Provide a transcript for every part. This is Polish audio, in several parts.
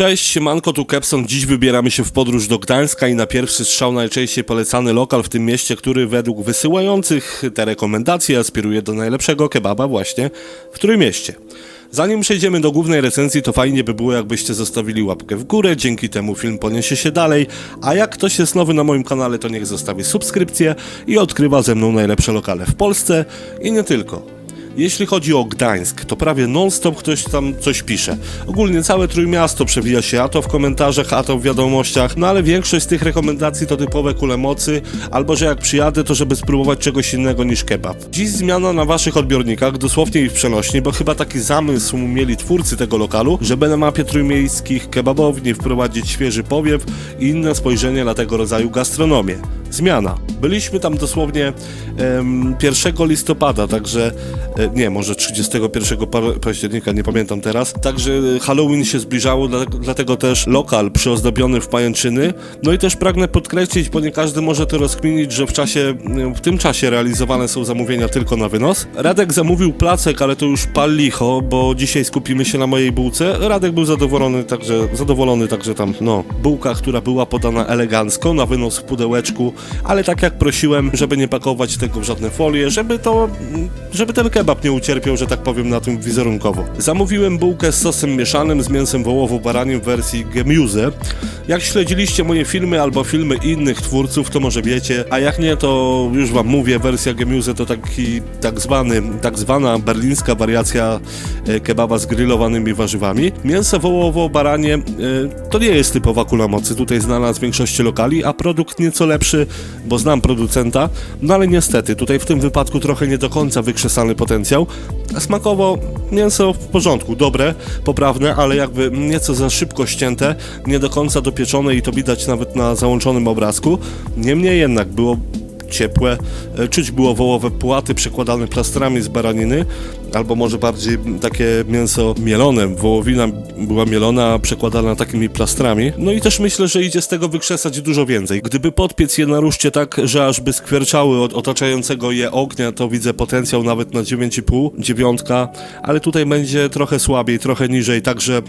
Cześć, siemanko, tu Kepson. Dziś wybieramy się w podróż do Gdańska i na pierwszy strzał najczęściej polecany lokal w tym mieście, który według wysyłających te rekomendacje aspiruje do najlepszego kebaba właśnie w Trójmieście. Zanim przejdziemy do głównej recenzji, to fajnie by było, jakbyście zostawili łapkę w górę, dzięki temu film poniesie się dalej, a jak ktoś jest nowy na moim kanale, to niech zostawi subskrypcję i odkrywa ze mną najlepsze lokale w Polsce i nie tylko. Jeśli chodzi o Gdańsk, to prawie non-stop ktoś tam coś pisze. Ogólnie całe Trójmiasto przewija się, a to w komentarzach, a to w wiadomościach, no ale większość z tych rekomendacji to typowe kule mocy, albo że jak przyjadę, to żeby spróbować czegoś innego niż kebab. Dziś zmiana na waszych odbiornikach, dosłownie i w przenośni, bo chyba taki zamysł mieli twórcy tego lokalu, żeby na mapie trójmiejskich kebabowni wprowadzić świeży powiew i inne spojrzenie na tego rodzaju gastronomię. Zmiana. Byliśmy tam dosłownie em, 1 listopada, także e, nie, może 31 pa- października, nie pamiętam teraz. Także e, Halloween się zbliżało, dlatego, dlatego też lokal przyozdobiony w pajęczyny. No i też pragnę podkreślić, bo nie każdy może to rozkminić, że w czasie, e, w tym czasie realizowane są zamówienia tylko na wynos. Radek zamówił placek, ale to już pal licho, bo dzisiaj skupimy się na mojej bułce. Radek był zadowolony, także zadowolony, także tam, no, bułka, która była podana elegancko, na wynos w pudełeczku, ale tak jak prosiłem, żeby nie pakować tego w żadne folie, żeby to, żeby ten kebab nie ucierpiał, że tak powiem, na tym wizerunkowo. Zamówiłem bułkę z sosem mieszanym z mięsem wołowo-baranim w wersji Gemuse. Jak śledziliście moje filmy albo filmy innych twórców, to może wiecie, a jak nie, to już wam mówię, wersja Gemuse to taki tak zwany, tak zwana berlińska wariacja e, kebaba z grillowanymi warzywami. Mięso wołowo-baranie e, to nie jest typowa kula mocy, tutaj znana w większości lokali, a produkt nieco lepszy, bo znam producenta, no ale niestety, tutaj w tym wypadku trochę nie do końca wykrzesany potencjał. Smakowo mięso w porządku, dobre, poprawne, ale jakby nieco za szybko ścięte, nie do końca dopieczone i to widać nawet na załączonym obrazku. Niemniej jednak było ciepłe, e, czuć było wołowe płaty przekładane plastrami z baraniny, albo może bardziej takie mięso mielone, wołowina była mielona, przekładana takimi plastrami. No i też myślę, że idzie z tego wykrzesać dużo więcej. Gdyby podpiec je na ruszcie tak, że aż by skwierczały od otaczającego je ognia, to widzę potencjał nawet na 9,5, dziewiątka, ale tutaj będzie trochę słabiej, trochę niżej, także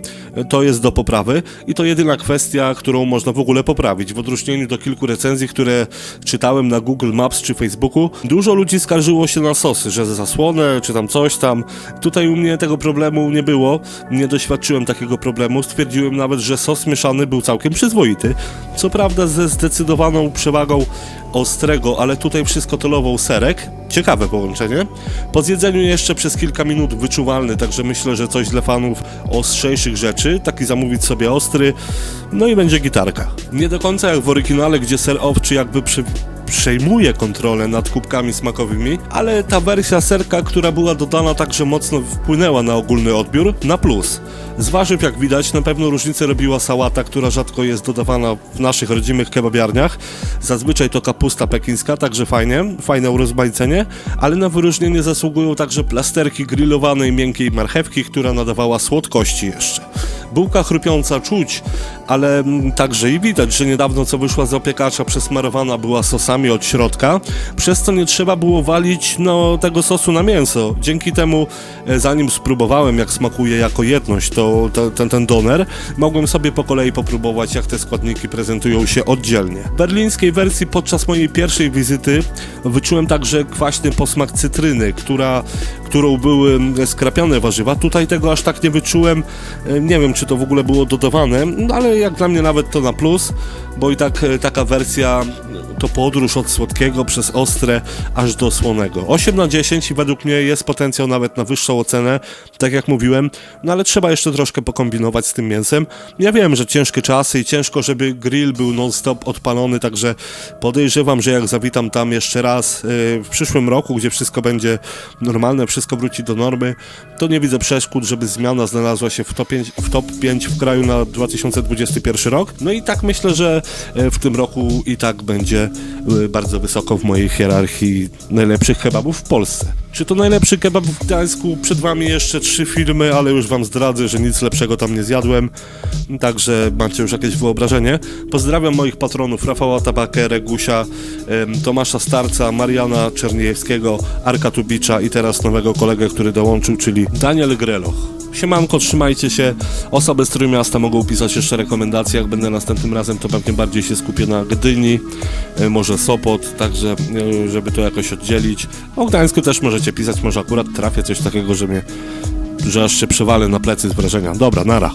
to jest do poprawy i to jedyna kwestia, którą można w ogóle poprawić. W odróżnieniu do kilku recenzji, które czytałem na Google Maps czy Facebooku, dużo ludzi skarżyło się na sosy, że zasłonę czy tam coś tam. Tutaj u mnie tego problemu nie było, nie doświadczyłem takiego problemu. Stwierdziłem nawet, że sos mieszany był całkiem przyzwoity. Co prawda ze zdecydowaną przewagą ostrego, ale tutaj wszystko tolował serek. Ciekawe połączenie. Po zjedzeniu jeszcze przez kilka minut wyczuwalny, także myślę, że coś dla fanów ostrzejszych rzeczy. Taki zamówić sobie ostry, no i będzie gitarka. Nie do końca jak w oryginale, gdzie ser owczy jakby przy przejmuje kontrolę nad kubkami smakowymi, ale ta wersja serka, która była dodana także mocno wpłynęła na ogólny odbiór, na plus. Z warzyw, jak widać, na pewno różnicę robiła sałata, która rzadko jest dodawana w naszych rodzimych kebabiarniach. Zazwyczaj to kapusta pekińska, także fajnie, fajne urozmaicenie, ale na wyróżnienie zasługują także plasterki grillowanej miękkiej marchewki, która nadawała słodkości jeszcze. Bułka chrupiąca czuć, ale mm, także i widać, że niedawno co wyszła z opiekacza przesmarowana była sosami od środka, przez co nie trzeba było walić no, tego sosu na mięso. Dzięki temu, e, zanim spróbowałem jak smakuje jako jedność to, to, ten, ten doner, mogłem sobie po kolei popróbować jak te składniki prezentują się oddzielnie. W berlińskiej wersji podczas mojej pierwszej wizyty wyczułem także kwaśny posmak cytryny, która, którą były mm, skrapiane warzywa. Tutaj tego aż tak nie wyczułem. E, Nie wiem, czy to w ogóle było dodawane, no ale jak dla mnie nawet to na plus, bo i tak e, taka wersja to podróż od słodkiego przez ostre aż do słonego. 8 na 10 i według mnie jest potencjał nawet na wyższą ocenę, tak jak mówiłem, no ale trzeba jeszcze troszkę pokombinować z tym mięsem. Ja wiem, że ciężkie czasy i ciężko, żeby grill był non-stop odpalony, także podejrzewam, że jak zawitam tam jeszcze raz e, w przyszłym roku, gdzie wszystko będzie normalne, wszystko wróci do normy, to nie widzę przeszkód, żeby zmiana znalazła się w top 5 w, top 5 w kraju na 2021 rok. No i tak myślę, że e, w tym roku i tak będzie e, bardzo wysoko w mojej hierarchii najlepszych kebabów w Polsce. Czy to najlepszy kebab w Gdańsku? Przed wami jeszcze trzy filmy, ale już wam zdradzę, że nic lepszego tam nie zjadłem, także macie już jakieś wyobrażenie. Pozdrawiam moich patronów Rafała Tabakę, Regusia, Tomasza Starca, Mariana Czerniejewskiego, Arka Tubicza i teraz nowego kolegę, który dołączył, czyli Daniel Greloch. Siemanko, trzymajcie się. Osoby z Trójmiasta mogą pisać jeszcze rekomendacje. Jak będę następnym razem, to pewnie bardziej się skupię na Gdyni, e, może Sopot, także e, żeby to jakoś oddzielić. O Gdańsku też możecie pisać, może akurat trafię coś takiego, że mnie, że aż się przewalę na plecy z wrażenia. Dobra, nara.